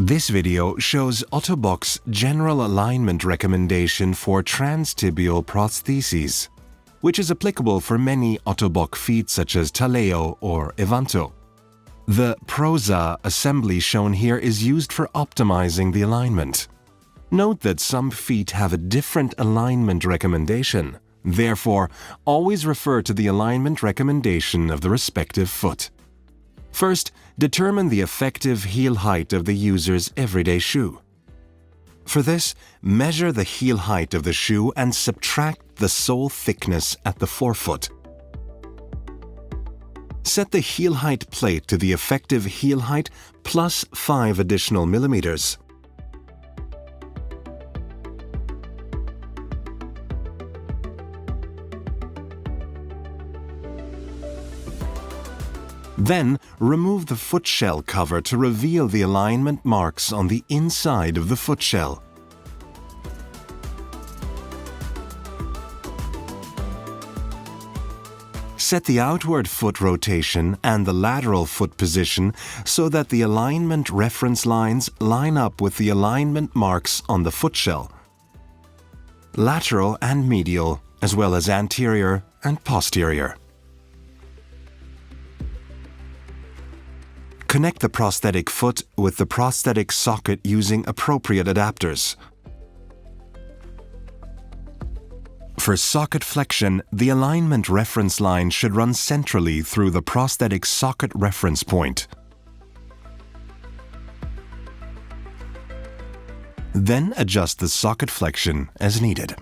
This video shows Ottobock's general alignment recommendation for transtibial prostheses, which is applicable for many Ottobock feet such as Taleo or Evanto. The Prosa assembly shown here is used for optimizing the alignment. Note that some feet have a different alignment recommendation. Therefore, always refer to the alignment recommendation of the respective foot. First, determine the effective heel height of the user's everyday shoe. For this, measure the heel height of the shoe and subtract the sole thickness at the forefoot. Set the heel height plate to the effective heel height plus 5 additional millimeters. Then, remove the footshell cover to reveal the alignment marks on the inside of the footshell. Set the outward foot rotation and the lateral foot position so that the alignment reference lines line up with the alignment marks on the footshell. Lateral and medial, as well as anterior and posterior. Connect the prosthetic foot with the prosthetic socket using appropriate adapters. For socket flexion, the alignment reference line should run centrally through the prosthetic socket reference point. Then adjust the socket flexion as needed.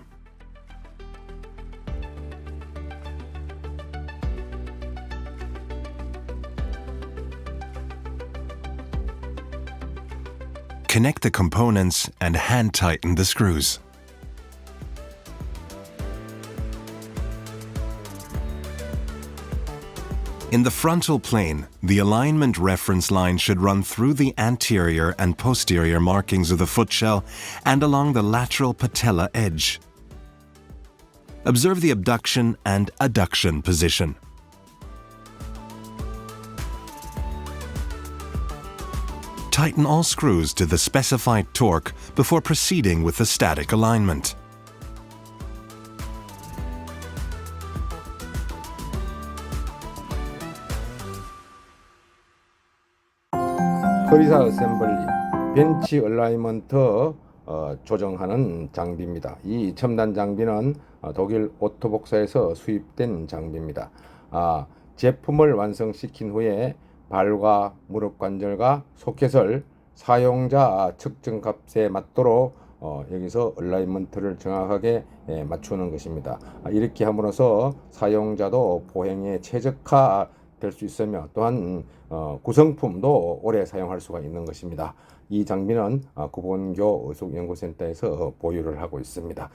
Connect the components and hand tighten the screws. In the frontal plane, the alignment reference line should run through the anterior and posterior markings of the footshell and along the lateral patella edge. Observe the abduction and adduction position. Tighten all screws to the specified torque before proceeding with the static alignment. 허리사 어셈블리, 벤치 얼라이먼트 어, 조정하는 장비입니다. 이 첨단 장비는 어, 독일 오토복사에서 수입된 장비입니다. 아, 제품을 완성시킨 후에 발과 무릎 관절과 소켓을 사용자 측정 값에 맞도록 어, 여기서 얼라이먼트를 정확하게 예, 맞추는 것입니다. 아, 이렇게 함으로써 사용자도 보행에 최적화 될수 있으며 또한 어, 구성품도 오래 사용할 수가 있는 것입니다. 이 장비는 어, 구본교 의숙연구센터에서 보유를 하고 있습니다.